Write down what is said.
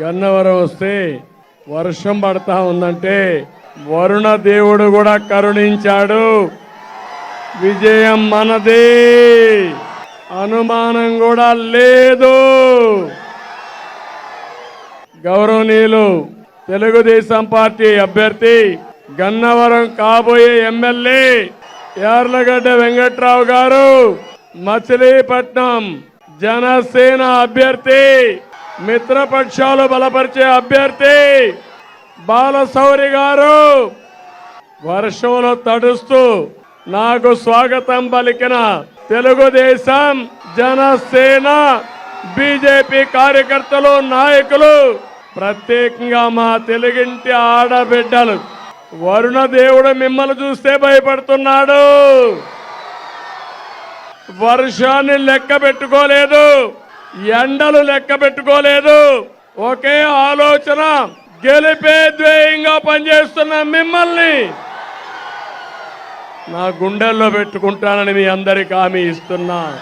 గన్నవరం వస్తే వర్షం పడతా ఉందంటే వరుణ దేవుడు కూడా కరుణించాడు. విజయం మనదే. అనుమానం కూడా లేదు. గౌరవనీయులు తెలుగుదేశం పార్టీ అభ్యర్థి గన్నవరం కాబోయే ఎమ్మెల్యే యార్లగడ్డ వెంకట్రావు గారు మచిలీపట్నం జనసేన అభ్యర్థి మిత్రపక్షాలు బలపరిచే అభ్యర్థి బాలశౌరి గారు. వర్షంలో తడుస్తూ నాకు స్వాగతం పలికిన తెలుగుదేశం జనసేన బీజేపీ కార్యకర్తలు నాయకులు ప్రత్యేకంగా మా తెలుగింటి ఆడబిడ్డలు. వరుణ దేవుడు మిమ్మల్ని చూస్తే భయపడుతున్నాడు. వర్షాన్ని లెక్క పెట్టుకోలేదు. ఎండలు లెక్క పెట్టుకోలేదు. ఒకే ఆలోచన గెలిపే ద్వేయంగా పనిచేస్తున్న మిమ్మల్ని. నా గుండెల్లో పెట్టుకుంటానని మీ అందరికి హామీ ఇస్తున్నా.